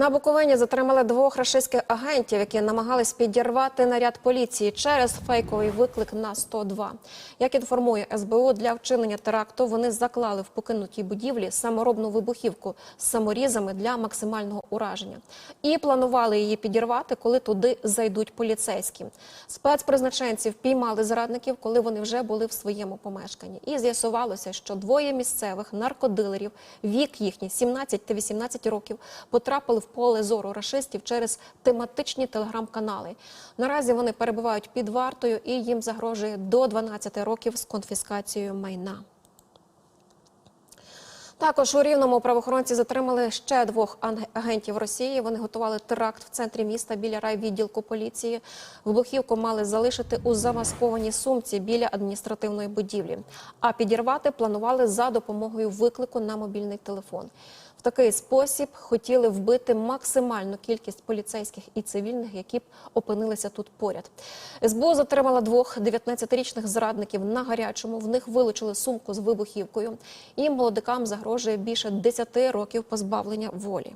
На Буковині затримали двох рашистських агентів, які намагались підірвати наряд поліції через фейковий виклик на 102. Як інформує СБУ, для вчинення теракту вони заклали в покинутій будівлі саморобну вибухівку з саморізами для максимального ураження і планували її підірвати, коли туди зайдуть поліцейські. Спецпризначенців піймали зрадників, коли вони вже були в своєму помешканні. І з'ясувалося, що двоє місцевих наркодилерів, вік їхній 17 та 18 років, потрапили в поле зору рашистів через тематичні телеграм-канали. Наразі вони перебувають під вартою і їм загрожує до 12 років з конфіскацією майна. Також у Рівному правоохоронці затримали ще двох агентів Росії. Вони готували теракт в центрі міста біля райвідділку поліції. Вибухівку мали залишити у замаскованій сумці біля адміністративної будівлі. А підірвати планували за допомогою виклику на мобільний телефон. В такий спосіб хотіли вбити максимальну кількість поліцейських і цивільних, які б опинилися тут поряд. СБУ затримала двох 19-річних зрадників на гарячому. В них вилучили сумку з вибухівкою. І молодикам загрожує більше 10 років позбавлення волі.